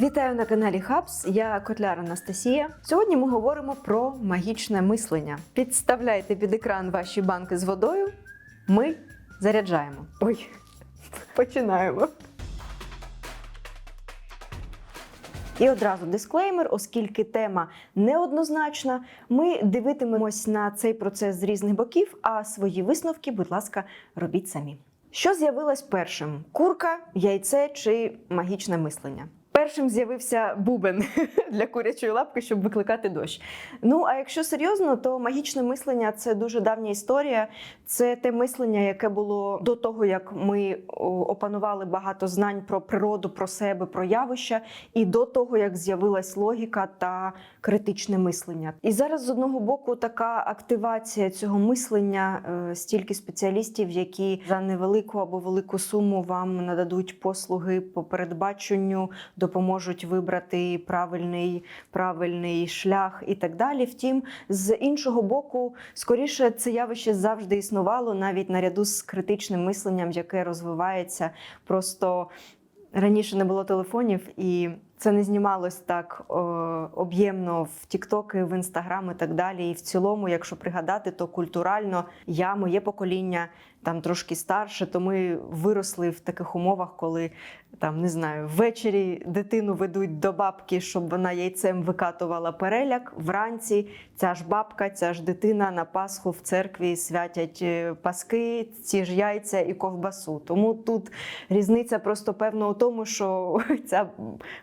Вітаю на каналі Хабс. Я Котляр Анастасія. Сьогодні ми говоримо про магічне мислення. Підставляйте під екран ваші банки з водою. Ми заряджаємо. Ой, починаємо. І одразу дисклеймер, оскільки тема неоднозначна, ми дивитимемось на цей процес з різних боків, а свої висновки, будь ласка, робіть самі. Що з'явилось першим: курка, яйце чи магічне мислення? Першим з'явився бубен для курячої лапки, щоб викликати дощ. Ну а якщо серйозно, то магічне мислення це дуже давня історія. Це те мислення, яке було до того, як ми опанували багато знань про природу, про себе, про явища, і до того, як з'явилась логіка та критичне мислення. І зараз з одного боку така активація цього мислення, е, стільки спеціалістів, які за невелику або велику суму вам нададуть послуги по передбаченню, допоможуть вибрати правильний, правильний шлях і так далі. Втім, з іншого боку, скоріше це явище завжди існувало навіть наряду з критичним мисленням, яке розвивається. Просто раніше не було телефонів і. Це не знімалось так о, об'ємно в Тіктоки, в Інстаграм і так далі. І в цілому, якщо пригадати, то культурально я, моє покоління, там трошки старше, то ми виросли в таких умовах, коли там не знаю, ввечері дитину ведуть до бабки, щоб вона яйцем викатувала переляк. Вранці ця ж бабка, ця ж дитина на Пасху в церкві святять е, паски, ці ж яйця і ковбасу. Тому тут різниця просто певно у тому, що ця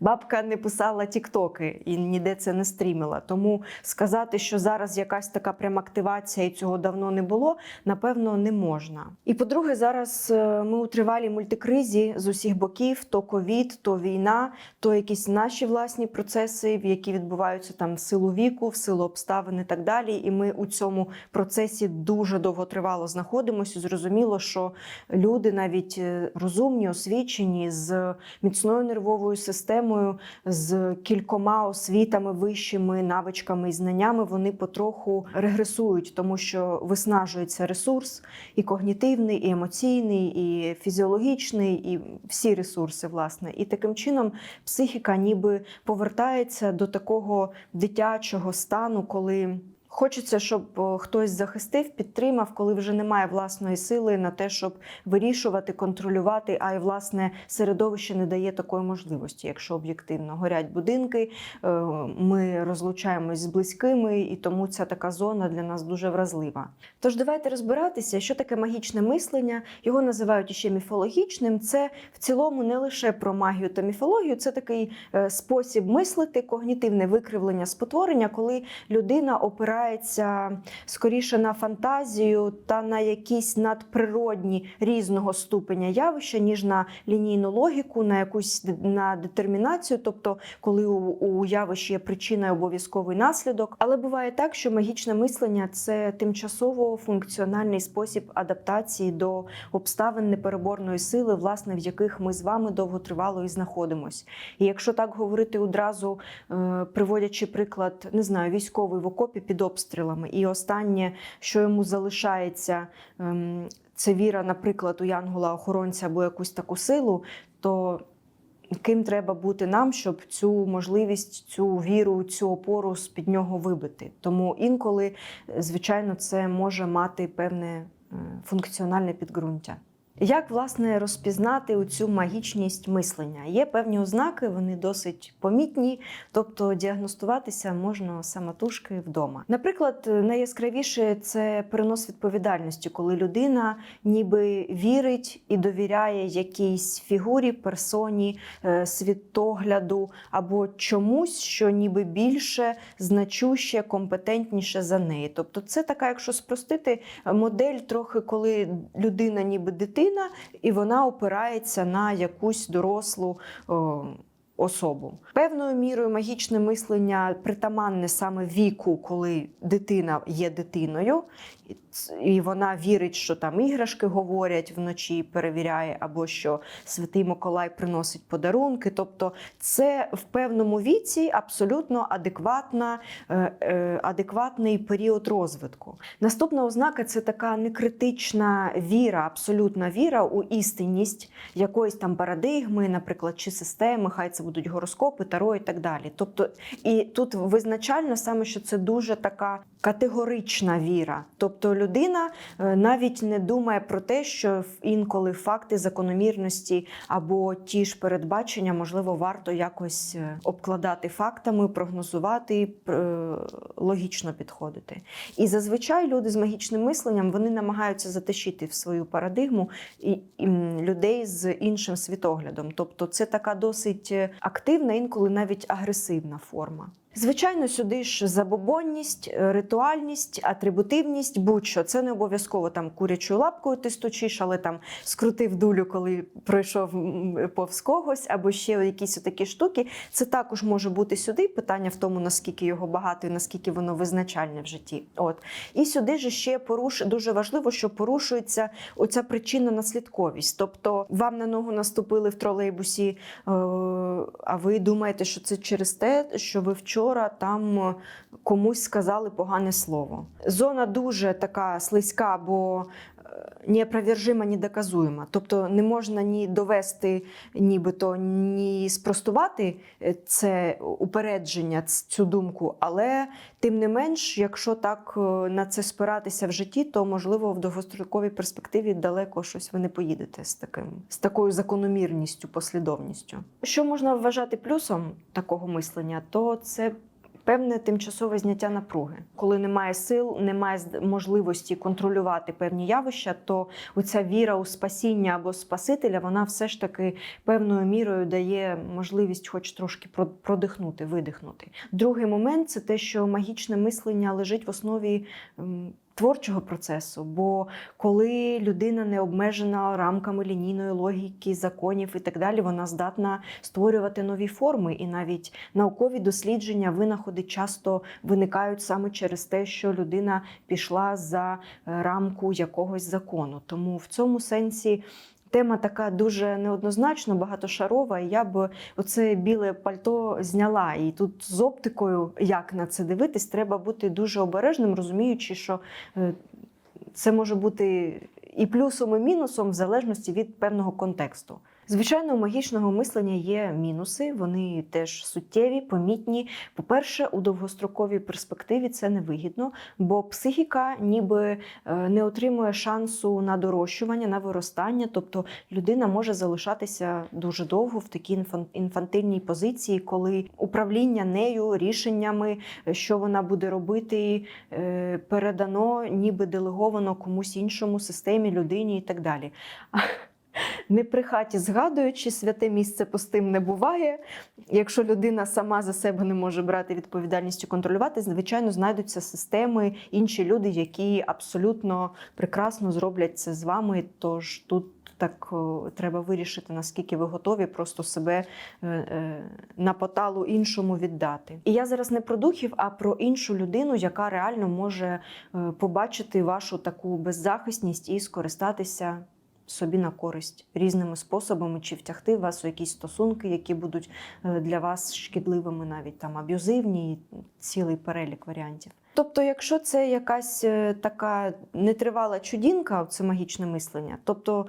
бабка не писала тіктоки і ніде це не стрімила. Тому сказати, що зараз якась така прям активація і цього давно не було, напевно, не можна. І по-друге, зараз е, ми у тривалій мультикризі з усіх боків: то ковід, то війна, то якісь наші власні процеси, які відбуваються там в силу віку, в силу обставин і так далі. І ми у цьому процесі дуже довготривало знаходимося. Зрозуміло, що люди навіть е, розумні, освічені з міцною нервовою системою, з кількома освітами, вищими навичками і знаннями, вони потроху регресують, тому що виснажується ресурс і когнітивний, і емоційний, і фізіологічний, і всі ресурси, власне. І таким чином психіка ніби повертається до такого дитячого стану, коли. Хочеться, щоб хтось захистив, підтримав, коли вже немає власної сили на те, щоб вирішувати, контролювати. А й власне середовище не дає такої можливості, якщо об'єктивно горять будинки, е, ми розлучаємось з близькими, і тому ця така зона для нас дуже вразлива. Тож давайте розбиратися, що таке магічне мислення. Його називають іще міфологічним. Це в цілому не лише про магію та міфологію, це такий е, спосіб мислити, когнітивне викривлення спотворення, коли людина опирається скоріше на фантазію та на якісь надприродні різного ступеня явища, ніж на лінійну логіку, на якусь на детермінацію, тобто коли у, у явищі є причина і обов'язковий наслідок. Але буває так, що магічне мислення це тимчасово функціональний спосіб адаптації до обставин непереборної сили, власне, в яких ми з вами довготривало і знаходимось. І якщо так говорити одразу, е, приводячи приклад, не знаю, військовий в окопі під обстрілами, і останнє, що йому залишається, ем, це віра, наприклад, у Янгола-охоронця або якусь таку силу, то ким треба бути нам, щоб цю можливість, цю віру, цю опору з під нього вибити. Тому інколи, е, звичайно, це може мати певне е, функціональне підґрунтя. Як власне розпізнати цю магічність мислення? Є певні ознаки, вони досить помітні, тобто діагностуватися можна самотужки вдома. Наприклад, найяскравіше це перенос відповідальності, коли людина ніби вірить і довіряє якійсь фігурі, персоні, е, світогляду або чомусь, що ніби більше значуще, компетентніше за неї. Тобто, це така, якщо спростити, модель трохи, коли людина ніби дитина, і вона опирається на якусь дорослу. о, Особу певною мірою магічне мислення притаманне саме віку, коли дитина є дитиною. І вона вірить, що там іграшки говорять вночі, перевіряє, або що Святий Миколай приносить подарунки. Тобто, це в певному віці абсолютно адекватна, е, е, адекватний період розвитку. Наступна ознака це така некритична віра, абсолютна віра у істинність якоїсь там парадигми, наприклад, чи системи, хай це будуть гороскопи, таро і так далі. Тобто, і тут визначально саме, що це дуже така категорична віра. Тобто людина е, навіть не думає про те, що інколи факти закономірності або ті ж передбачення, можливо, варто якось е, обкладати фактами, прогнозувати, е, логічно підходити. І зазвичай люди з магічним мисленням вони намагаються затащити в свою парадигму і, людей з іншим світоглядом. Тобто це така досить активна, інколи навіть агресивна форма. Звичайно, сюди ж забобонність, е, ритуальність, атрибутивність, будь-що. Це не обов'язково там курячою лапкою ти стучиш, але там скрутив дулю, коли пройшов повз когось, або ще якісь такі штуки. Це також може бути сюди. Питання в тому, наскільки його багато і наскільки воно визначальне в житті. От і сюди ж ще поруш дуже важливо, що порушується оця причинна наслідковість. Тобто вам на ногу наступили в тролейбусі, е, а ви думаєте, що це через те, що ви вчора там е, комусь сказали погане слово. Зона дуже така слизька, бо неопровержима, недоказуєма. Тобто не можна ні довести, нібито ні спростувати е, це упередження, цю думку, але тим не менш, якщо так е, на це спиратися в житті, то можливо в довгостроковій перспективі далеко щось ви не поїдете з таким з такою закономірністю, послідовністю. Що можна вважати плюсом такого мислення, то це. Певне тимчасове зняття напруги, коли немає сил, немає можливості контролювати певні явища, то оця віра у спасіння або спасителя, вона все ж таки певною мірою дає можливість, хоч трошки про- продихнути, видихнути. Другий момент це те, що магічне мислення лежить в основі творчого процесу. Бо коли людина не обмежена рамками лінійної логіки, законів і так далі, вона здатна створювати нові форми. І навіть наукові дослідження, винаходи часто виникають саме через те, що людина пішла за е, рамку якогось закону. Тому в цьому сенсі. Тема така дуже неоднозначно багатошарова. І я б оце біле пальто зняла. І тут з оптикою, як на це дивитись, треба бути дуже обережним, розуміючи, що е, це може бути і плюсом, і мінусом в залежності від певного контексту. Звичайно, у магічного мислення є мінуси, вони теж суттєві, помітні. По-перше, у довгостроковій перспективі це невигідно, бо психіка ніби е, не отримує шансу на дорощування, на виростання. Тобто людина може залишатися дуже довго в такій інфантильній позиції, коли управління нею, рішеннями, е, що вона буде робити, е, передано, ніби делеговано комусь іншому системі, людині і так далі. Не при хаті згадуючи, святе місце пустим не буває. Якщо людина сама за себе не може брати відповідальність і контролювати, звичайно, знайдуться системи, інші люди, які абсолютно прекрасно зроблять це з вами. Тож тут так треба вирішити, наскільки ви готові просто себе е, е, на поталу іншому віддати. І я зараз не про духів, а про іншу людину, яка реально може е, побачити вашу таку беззахисність і скористатися собі на користь різними способами, чи втягти вас у якісь стосунки, які будуть е, для вас шкідливими, навіть там аб'юзивні, цілий перелік варіантів. Тобто, якщо це якась е, така нетривала чудінка, це магічне мислення, тобто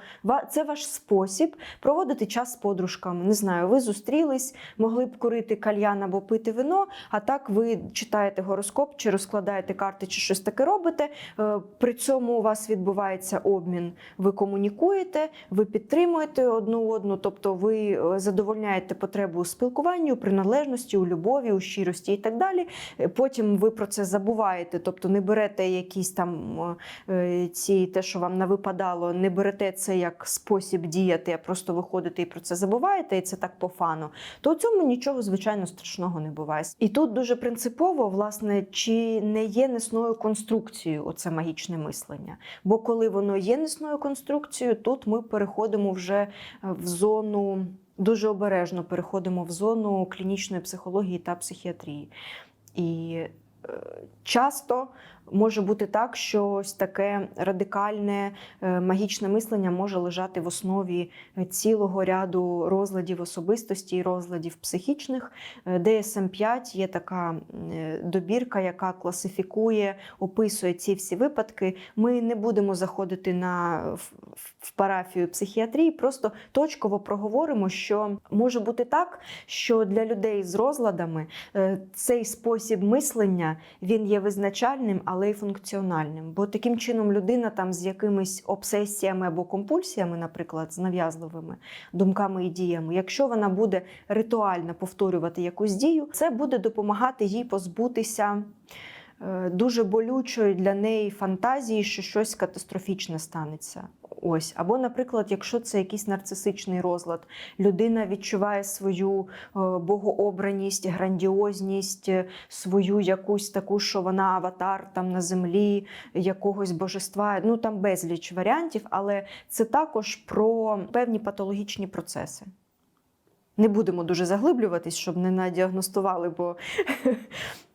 це ваш спосіб проводити час з подружками. Не знаю, ви зустрілись, могли б курити кальян або пити вино, а так ви читаєте гороскоп, чи розкладаєте карти, чи щось таке робите. Е, При цьому у вас відбувається обмін, ви комунікуєте, ви підтримуєте одну одну, тобто ви е, задовольняєте потребу у спілкуванні, у приналежності, у любові, у щирості і так далі. Потім ви про це забуваєте, тобто не берете якісь там е, ці те, що вам навипадало, не берете це як спосіб діяти, а просто виходите і про це забуваєте, і це так по фану, то у цьому нічого звичайно страшного не буває. І тут дуже принципово, власне, чи не є несною конструкцією оце магічне мислення. Бо коли воно є несною конструкцією, тут ми переходимо вже е, в зону. Дуже обережно переходимо в зону клінічної психології та психіатрії. І часто може бути так, що ось таке радикальне е, магічне мислення може лежати в основі цілого ряду розладів особистості і розладів психічних. Е, DSM-5 є така е, добірка, яка класифікує, описує ці всі випадки. Ми не будемо заходити на в- парафію психіатрії, просто точково проговоримо, що може бути так, що для людей з розладами е, цей спосіб мислення він є визначальним, але й функціональним. Бо таким чином людина там з якимись обсесіями або компульсіями, наприклад, з нав'язливими думками і діями, якщо вона буде ритуально повторювати якусь дію, це буде допомагати їй позбутися. е, Дуже болючої для неї фантазії, що щось катастрофічне станеться. Ось, або, наприклад, якщо це якийсь нарцисичний розлад, людина відчуває свою е, богообраність, грандіозність, е, свою якусь таку, що вона аватар там на землі, якогось божества. Ну там безліч варіантів, але це також про певні патологічні процеси. Не будемо дуже заглиблюватись, щоб не надіагностували, бо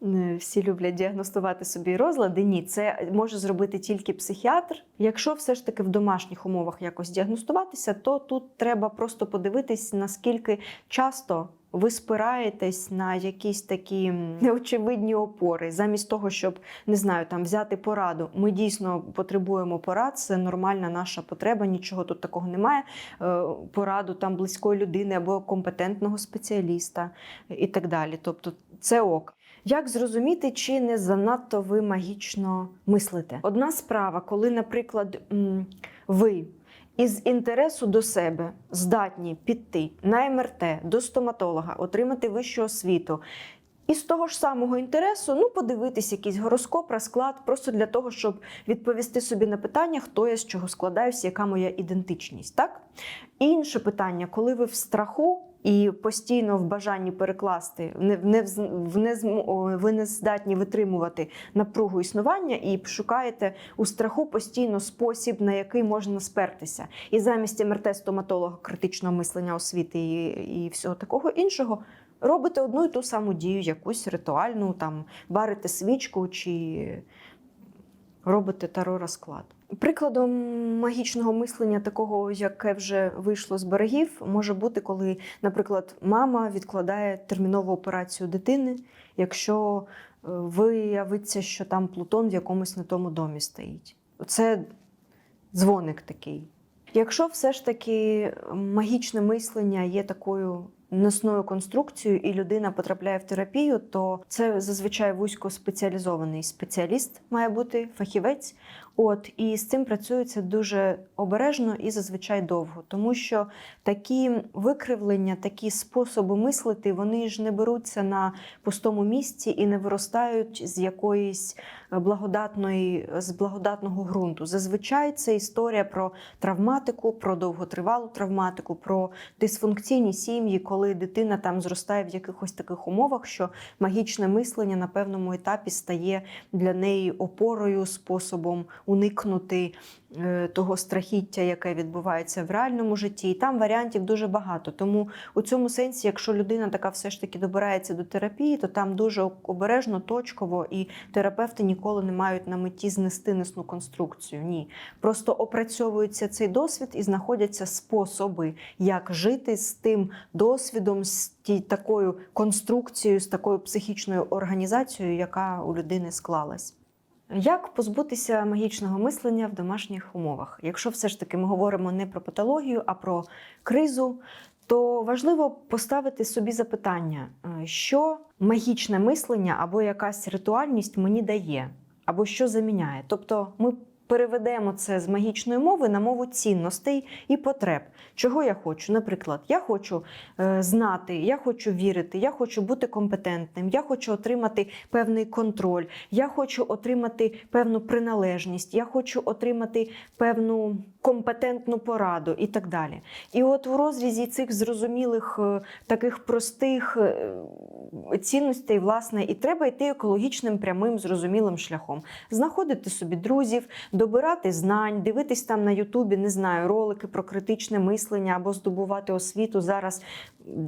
всі люблять діагностувати собі розлади. Ні, це може зробити тільки психіатр. Якщо все ж таки в домашніх умовах якось діагностуватися, то тут треба просто подивитись, наскільки часто ви спираєтесь на якісь такі неочевидні опори, замість того, щоб не знаю, там взяти пораду. Ми дійсно потребуємо порад, це нормальна наша потреба, нічого тут такого немає. Е, Пораду там близької людини або компетентного спеціаліста і так далі. Тобто, це ок. Як зрозуміти, чи не занадто ви магічно мислите? Одна справа, коли, наприклад, ви із інтересу до себе здатні піти на МРТ до стоматолога, отримати вищу освіту. І з того ж самого інтересу, ну, подивитись якийсь гороскоп, розклад, просто для того, щоб відповісти собі на питання, хто я з чого складаюся, яка моя ідентичність. Так? Інше питання, коли ви в страху і постійно в бажанні перекласти, не, не, в не, ви не здатні витримувати напругу існування і шукаєте у страху постійно спосіб, на який можна спертися. І замість МРТ стоматолога, критичного мислення освіти і, і всього такого іншого. Робите одну і ту саму дію, якусь ритуальну, там варите свічку чи робите таро розклад. Прикладом магічного мислення, такого, яке вже вийшло з берегів, може бути, коли, наприклад, мама відкладає термінову операцію дитини, якщо е, виявиться, що там Плутон в якомусь не тому домі стоїть. Це дзвоник такий. Якщо все ж таки магічне мислення є такою носною конструкцією, і людина потрапляє в терапію, то це зазвичай вузькоспеціалізований спеціаліст має бути фахівець. От і з цим працюється дуже обережно і зазвичай довго, тому що такі викривлення, такі способи мислити, вони ж не беруться на пустому місці і не виростають з якоїсь е, благодатної з благодатного ґрунту. Зазвичай це історія про травматику, про довготривалу травматику, про дисфункційні сім'ї, коли дитина там зростає в якихось таких умовах, що магічне мислення на певному етапі стає для неї опорою, способом уникнути е, того страхіття, яке відбувається в реальному житті. І там варіантів дуже багато. Тому у цьому сенсі, якщо людина така все ж таки добирається до терапії, то там дуже обережно, точково, і терапевти ніколи не мають на меті знести несну конструкцію. Ні. Просто опрацьовується цей досвід і знаходяться способи, як жити з тим досвідом, з такою конструкцією, з такою психічною організацією, яка у людини склалась. Як позбутися магічного мислення в домашніх умовах? Якщо все ж таки ми говоримо не про патологію, а про кризу, то важливо поставити собі запитання, е, що магічне мислення або якась ритуальність мені дає, або що заміняє. Тобто ми переведемо це з магічної мови на мову цінностей і потреб. Чого я хочу? Наприклад, я хочу е, знати, я хочу вірити, я хочу бути компетентним, я хочу отримати певний контроль, я хочу отримати певну приналежність, я хочу отримати певну компетентну пораду і так далі. І от у розрізі цих зрозумілих, е, таких простих, е, цінностей, власне, і треба йти екологічним, прямим, зрозумілим шляхом. Знаходити собі друзів, добирати знань, дивитись там на Ютубі, не знаю, ролики про критичне мислення або здобувати освіту. Зараз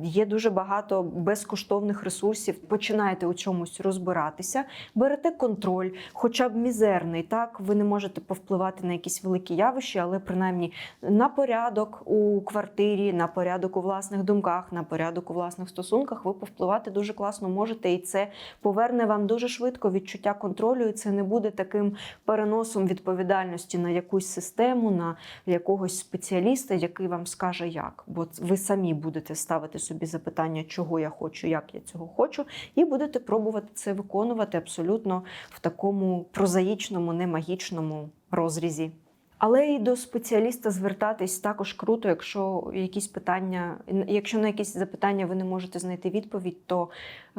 є дуже багато безкоштовних ресурсів. Починаєте у чомусь розбиратися, берете контроль, хоча б мізерний. Так, ви не можете повпливати на якісь великі явища, але принаймні на порядок у квартирі, на порядок у власних думках, на порядок у власних стосунках ви повпливати дуже класно можете, і це поверне вам дуже швидко відчуття контролю. І це не буде таким переносом відповідальності на якусь систему, на якогось спеціаліста, який вам скаже як. Бо ви самі будете ставити собі запитання, чого я хочу, як я цього хочу, і будете пробувати це виконувати абсолютно в такому прозаїчному, немагічному розрізі. Але і до спеціаліста звертатись також круто, якщо якісь питання, якщо на якісь запитання ви не можете знайти відповідь, то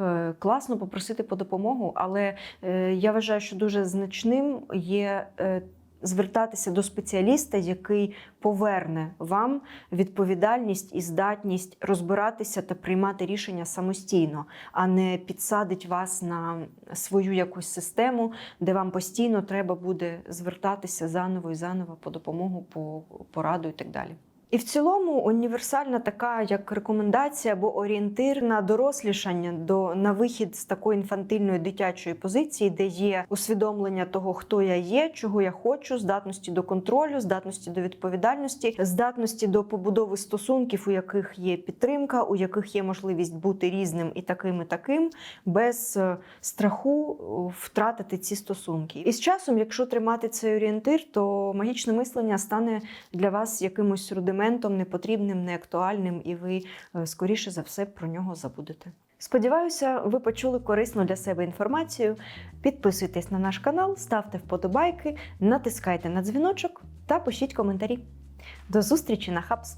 е, класно попросити по допомогу. Але е, я вважаю, що дуже значним є е, звертатися до спеціаліста, який поверне вам відповідальність і здатність розбиратися та приймати рішення самостійно, а не підсадить вас на свою якусь систему, де вам постійно треба буде звертатися заново і заново по допомогу, по пораду і так далі. І в цілому універсальна така як рекомендація або орієнтир на дорослішання до на вихід з такої інфантильної дитячої позиції, де є усвідомлення того, хто я є, чого я хочу, здатності до контролю, здатності до відповідальності, здатності до побудови стосунків, у яких є підтримка, у яких є можливість бути різним і таким, і таким, без е, страху е, втратити ці стосунки. І з часом, якщо тримати цей орієнтир, то магічне мислення стане для вас якимось рудиментом, непотрібним, неактуальним, і ви е, скоріше за все про нього забудете. Сподіваюся, ви почули корисну для себе інформацію. Підписуйтесь на наш канал, ставте вподобайки, натискайте на дзвіночок та пишіть коментарі. До зустрічі на Хабс!